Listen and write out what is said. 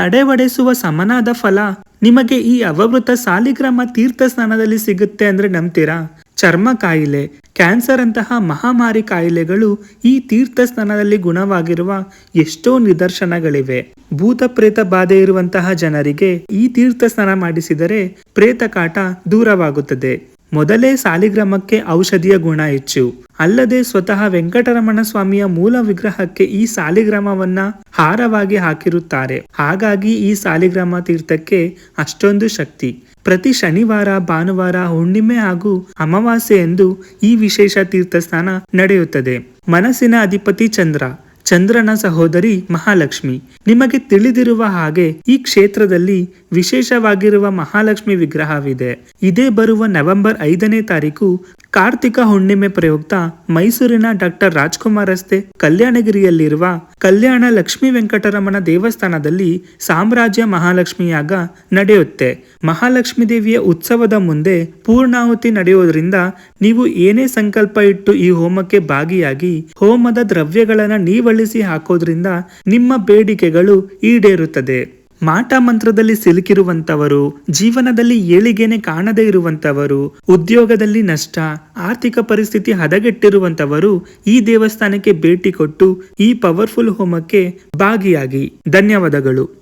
ತಡೆವಡೆಸುವ ಸಮನಾದ ಫಲ ನಿಮಗೆ ಈ ಅವವೃತ ಸಾಲಿಗ್ರಾಮ ತೀರ್ಥ ಸ್ನಾನದಲ್ಲಿ ಸಿಗುತ್ತೆ ಅಂದ್ರೆ ನಂಬ್ತೀರಾ? ಚರ್ಮ ಕಾಯಿಲೆ ಕ್ಯಾನ್ಸರ್ ಅಂತಹ ಮಹಾಮಾರಿ ಕಾಯಿಲೆಗಳು ಈ ತೀರ್ಥ ಸ್ನಾನದಲ್ಲಿ ಗುಣವಾಗಿರುವ ಎಷ್ಟೋ ನಿದರ್ಶನಗಳಿವೆ. ಭೂತ ಪ್ರೇತ ಬಾಧೆ ಇರುವಂತಹ ಜನರಿಗೆ ಈ ತೀರ್ಥ ಸ್ನಾನ ಮಾಡಿಸಿದರೆ ಪ್ರೇತ ಕಾಟ ದೂರವಾಗುತ್ತದೆ. ಮೊದಲೇ ಸಾಲಿಗ್ರಾಮಕ್ಕೆ ಔಷಧಿಯ ಗುಣ ಹೆಚ್ಚು. ಅಲ್ಲದೆ ಸ್ವತಃ ವೆಂಕಟರಮಣ ಸ್ವಾಮಿಯ ಮೂಲ ವಿಗ್ರಹಕ್ಕೆ ಈ ಸಾಲಿಗ್ರಾಮವನ್ನ ಹಾರವಾಗಿ ಹಾಕಿರುತ್ತಾರೆ. ಹಾಗಾಗಿ ಈ ಸಾಲಿಗ್ರಾಮ ತೀರ್ಥಕ್ಕೆ ಅಷ್ಟೊಂದು ಶಕ್ತಿ. ಪ್ರತಿ ಶನಿವಾರ, ಭಾನುವಾರ, ಹುಣ್ಣಿಮೆ ಹಾಗೂ ಅಮಾವಾಸ್ಯೆ ಎಂದು ಈ ವಿಶೇಷ ತೀರ್ಥಸ್ಥಾನ ನಡೆಯುತ್ತದೆ. ಮನಸ್ಸಿನ ಅಧಿಪತಿ ಚಂದ್ರ. ಚಂದ್ರನ ಸಹೋದರಿ ಮಹಾಲಕ್ಷ್ಮಿ. ನಿಮಗೆ ತಿಳಿದಿರುವ ಹಾಗೆ ಈ ಕ್ಷೇತ್ರದಲ್ಲಿ ವಿಶೇಷವಾಗಿರುವ ಮಹಾಲಕ್ಷ್ಮಿ ವಿಗ್ರಹವಿದೆ. ಇದೇ ಬರುವ ನವೆಂಬರ್ ಐದನೇ ತಾರೀಕು ಕಾರ್ತಿಕ ಹುಣ್ಣಿಮೆ ಪ್ರಯುಕ್ತ ಮೈಸೂರಿನ ಡಾಕ್ಟರ್ ರಾಜ್ಕುಮಾರ್ ರಸ್ತೆ ಕಲ್ಯಾಣಗಿರಿಯಲ್ಲಿರುವ ಕಲ್ಯಾಣ ಲಕ್ಷ್ಮಿ ವೆಂಕಟರಮಣ ದೇವಸ್ಥಾನದಲ್ಲಿ ಸಾಮ್ರಾಜ್ಯ ಮಹಾಲಕ್ಷ್ಮಿಯಾಗ ನಡೆಯುತ್ತೆ. ಮಹಾಲಕ್ಷ್ಮಿ ದೇವಿಯ ಉತ್ಸವದ ಮುಂದೆ ಪೂರ್ಣಾಹುತಿ ನಡೆಯುವುದರಿಂದ ನೀವು ಏನೇ ಸಂಕಲ್ಪ ಇಟ್ಟು ಈ ಹೋಮಕ್ಕೆ ಭಾಗಿಯಾಗಿ ಹೋಮದ ದ್ರವ್ಯಗಳನ್ನ ನೀವಳಿಸಿ ಹಾಕೋದ್ರಿಂದ ನಿಮ್ಮ ಬೇಡಿಕೆಗಳು ಈಡೇರುತ್ತದೆ. ಮಾಟ ಮಂತ್ರದಲ್ಲಿ ಸಿಲುಕಿರುವಂತವರು ಜೀವನದಲ್ಲಿ ಏಳಿಗೆನೆ ಕಾಣದೇ ಇರುವಂತವರು ಉದ್ಯೋಗದಲ್ಲಿ ನಷ್ಟ, ಆರ್ಥಿಕ ಪರಿಸ್ಥಿತಿ ಹದಗೆಟ್ಟಿರುವಂತವರು ಈ ದೇವಸ್ಥಾನಕ್ಕೆ ಭೇಟಿ ಕೊಟ್ಟು ಈ ಪವರ್ಫುಲ್ ಹೋಮಕ್ಕೆ ಭಾಗಿಯಾಗಿ. ಧನ್ಯವಾದಗಳು.